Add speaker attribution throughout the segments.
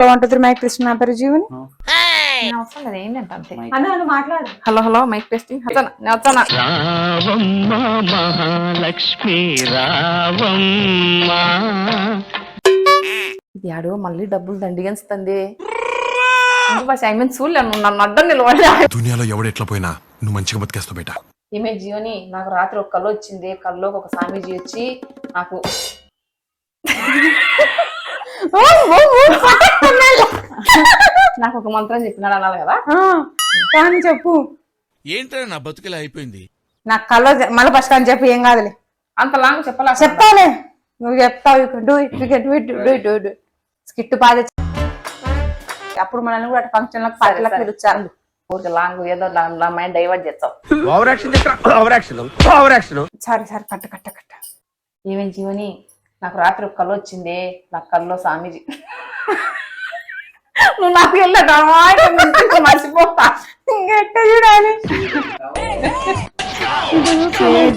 Speaker 1: Three mic Krishna నా పేరు జీవని.
Speaker 2: నేను అవసరం లేదు ఏంటంటే అంతే.
Speaker 1: అన్న నువ్వు మాట్లాడు.
Speaker 2: హలో హలో మైక్ టెస్టింగ్ వచ్చాను నేను వచ్చానా
Speaker 3: రావమ్మ మహాలక్ష్మి రావమ్మ.
Speaker 2: ఇది ఆడు మళ్ళీ డబ్బులు ఐ మీన్ నువ్వు నన్ను అడ్డం నిలబడి
Speaker 4: దునియాలో ఎవడెట్లా పోయినా నువ్వు మంచిగా బతికేస్తావు బేటా.
Speaker 2: ఏమే జీవని నాకు రాత్రి ఒక కళ్ళు వచ్చింది. కల్లోకి ఒక స్వామీజీ వచ్చి నాకు నాకు ఒక మంత్రం చెప్పినాడు అనాలి కదా.
Speaker 1: ఆ, కానీ చెప్పు.
Speaker 5: ఏంట్రా నా బతుకులా అయిపోయింది?
Speaker 1: నాకు కల్లో మళ్ళీ ఫస్ట్ అని చెప్పి ఏం కాదులే.
Speaker 2: అంత లాంగ్ చెప్పాలా?
Speaker 1: చెప్తాలే నువ్వు చెప్తావు do it do it do it do skit అప్పుడు మనల్ని కూడా ఫంక్షన్లకు పార్టీలకు పిలుస్తారు
Speaker 2: ఊరికి లాంగ్ ఏదో మైండ్ డైవర్ట్ చేస్తావు.
Speaker 1: సరే సరే కట్ట కట్ట కట్ట.
Speaker 2: ఏమేం జీవని? నాకు రాత్రి ఒక కళ్ళు వచ్చింది నా కల్లో స్వామీజీ. నువ్వు నాకు వెళ్ళాడు మర్చిపోతా.
Speaker 1: ఇంకెట్ట చూడాలి?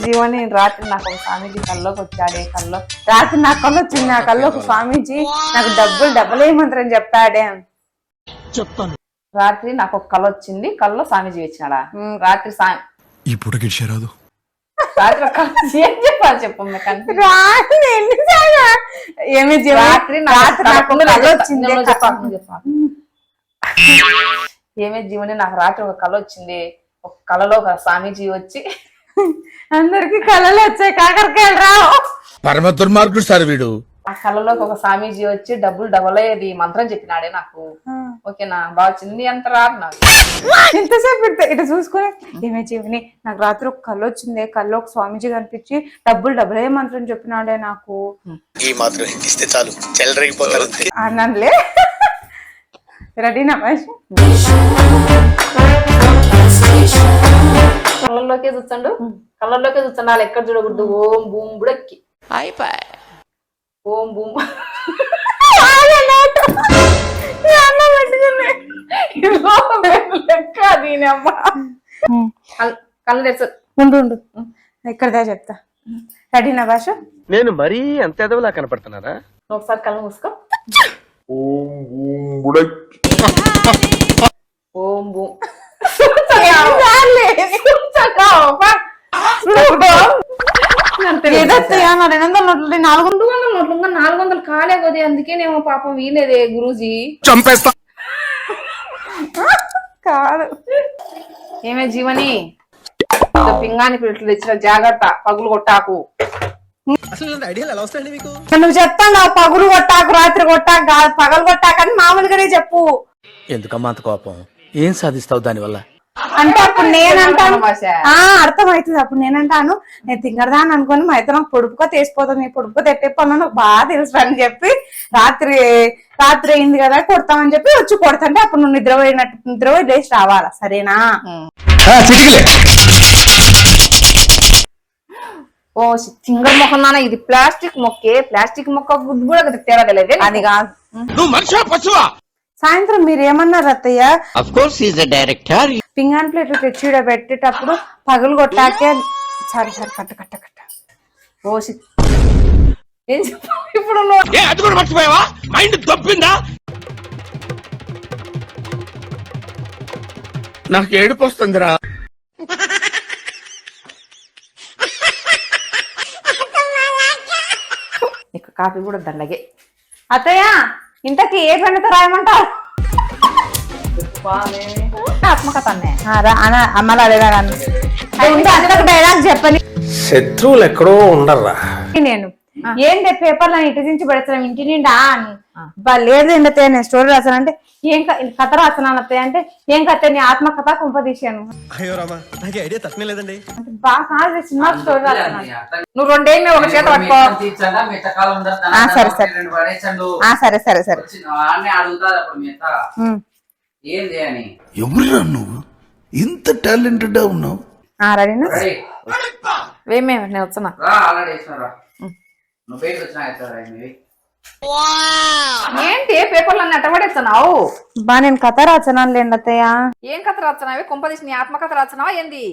Speaker 2: జీవని రాత్రి నాకు ఒక స్వామీజీ కల్లోకి వచ్చాడే కల్లో
Speaker 1: రాత్రి నా కళ్ళు వచ్చింది నా కళ్ళు ఒక స్వామీజీ నాకు డబ్బులు డబ్బులు ఏమంటారని చెప్పాడే.
Speaker 2: రాత్రి నాకు ఒక కళ వచ్చింది కల్లో స్వామీజీ వచ్చినాడా. రాత్రి స్వామి ఏం చెప్పాలి చెప్పు మీకు కనిపి-
Speaker 1: రాత్రి ఎన్నిసార్లు? ఏమి?
Speaker 2: రాత్రి నాకు
Speaker 1: రాత్రి నాకు వచ్చింది.
Speaker 2: ఏమే జీవని నాకు రాత్రి ఒక కళ వచ్చింది. ఒక కళలో ఒక స్వామీజీ వచ్చి
Speaker 1: అందరికి కళలు వచ్చాయి. కాకరకాయలు రావు.
Speaker 6: పరమ దుర్మార్గుడు సార్ వీడు.
Speaker 2: ఆ కళలోకి ఒక స్వామీజీ వచ్చి డబ్బులు డబల్ అయ్యేది మంత్రం చెప్పినాడే నాకు. ఓకేనా? బాగా వచ్చింది నీ అంత రాదు నాకు.
Speaker 1: ఎంతసేపు ఇటు చూసుకుని ఏమే జీవని? నాకు రాత్రి ఒక కళ్ళు వచ్చింది. కళ్ళు ఒక స్వామీజీ కనిపించి డబ్బులు డబ్బులు ఏ మంత్రం చెప్పినాడే నాకు.
Speaker 7: ఈ మాత్రం ఇస్తే చాలు. చెల్లరగిపోతారు అంతే
Speaker 1: అన్నలే రెడీనా మహేష్?
Speaker 2: కళ్ళల్లోకే చూస్తాడు. కళ్ళల్లోకే చూస్తాడు. వాళ్ళు ఎక్కడ చూడకూడదు. ఓం బూమ్ బుడక్కి.
Speaker 5: అయిపోయి.
Speaker 2: ఓం బూమ్.
Speaker 1: ఉండు ఇక్కడదా చెప్తా. రెడీనా భాష?
Speaker 6: నేను మరీ అంత ఎదవలా కనపడుతున్నారా
Speaker 2: ఒకసారి కళ్ళు మూసుకో. ఓం బూమ్
Speaker 1: ఏదో నాలుగు
Speaker 2: కాలే కొద్ది అందుకేనేమో పాపం వీలేదే గురూజీ.
Speaker 6: చంపేస్తా.
Speaker 1: కాదు.
Speaker 2: ఏమే జీవని? పింగాని పిల్లలు తెచ్చిన జాగ్రత్త పగులు కొట్టాకు.
Speaker 1: నువ్వు చెప్తాను పగులు కొట్టాకు రాత్రి కొట్టాకు పగలు కొట్టాకని మామూలుగానే చెప్పు.
Speaker 6: ఎందుకమ్మా అంత కోపం? ఏం సాధిస్తావు దానివల్ల?
Speaker 1: అంటే అప్పుడు నేనంటాను. ఆ అర్థమవుతుంది. అప్పుడు నేనంటాను నేను తింగరదాన్ని అనుకుని మా అయితే నాకు పొడుపుకో తీసిపోతాను నీ పొడుపుకో తెట్టేపోను నాకు బాగా తెలుసు అని చెప్పి రాత్రి రాత్రి అయింది కదా కొడతామని చెప్పి వచ్చి కొడతాంటే అప్పుడు నువ్వు నిద్రపోయినట్టు నిద్రపోయి లేచి రావాలా? సరేనా?
Speaker 2: ఓ సింగర్ మొక్క నాన్న ఇది ప్లాస్టిక్ మొక్కే ప్లాస్టిక్ మొక్క గుడ్డు కూడా తెలియదే.
Speaker 1: అది కాదు.
Speaker 6: నువ్వు మనిషివా పశువా?
Speaker 1: సాయంత్రం మీరు ఏమన్నారు అత్తయ్య?
Speaker 3: అఫ్ కోర్స్ ఈజ్ డైరెక్టర్
Speaker 1: పింగాన్ ప్లేట్లు తెచ్చి ఈడ పెట్టేటప్పుడు పగులు కొట్టాకే సరే సరే కట్ట కట్ట కట్ట.
Speaker 2: ఓ సి- ఏం చెప్పావు ఇప్పుడు నువ్వు?
Speaker 6: ఏ అది కూడా మర్చిపోయావా? మైండ్ దొబ్బిందా? నాకు ఏడుపు వస్తుందిరా.
Speaker 2: ఇక కాఫీ కూడా దండగే.
Speaker 1: అత్తయ్య! ఇంతకి ఏ
Speaker 2: ఆత్మకథ
Speaker 1: అమ్మలు డైలాగ్ చెప్పని.
Speaker 8: శత్రువులు ఎక్కడో ఉండర్రా.
Speaker 1: నేను ఏంటి పేపర్లో ఇటు నుంచి పెడతాను ఇంటి నిండా అని. బా, లేదు ఏంటత్తయ్య నేను స్టోరీ రాసానంటే ఏం కథ అత్తయ్య అంటే ఏం కథ నీ ఆత్మకథ కుంపదీశాను బాగా సినిమా స్టోరీ
Speaker 2: నువ్వు రెండేమి ఒక చేత పట్టుకో.
Speaker 1: ఆ, సరే, సరే. ఆ, సరే
Speaker 4: నువ్వు? ఇంత టాలెంటెడ్ ఉన్నావు?
Speaker 1: ఆ, రెడీనా?
Speaker 9: రెడీ
Speaker 2: వేమే నేను వస్తున్నా.
Speaker 9: నువ్వు బయటకు వచ్చినా అవుతారా ఇవి
Speaker 2: ఏంటి? పేపర్లు అన్ని అట్టబడేస్తున్నావు
Speaker 1: బా నేను కథ రాచనాను లేండి అత్తయ్య.
Speaker 2: ఏం కథ రాస్తున్నావి? కుంపదీసి నీ ఆత్మకథ రాస్తున్నావా? ఏంది?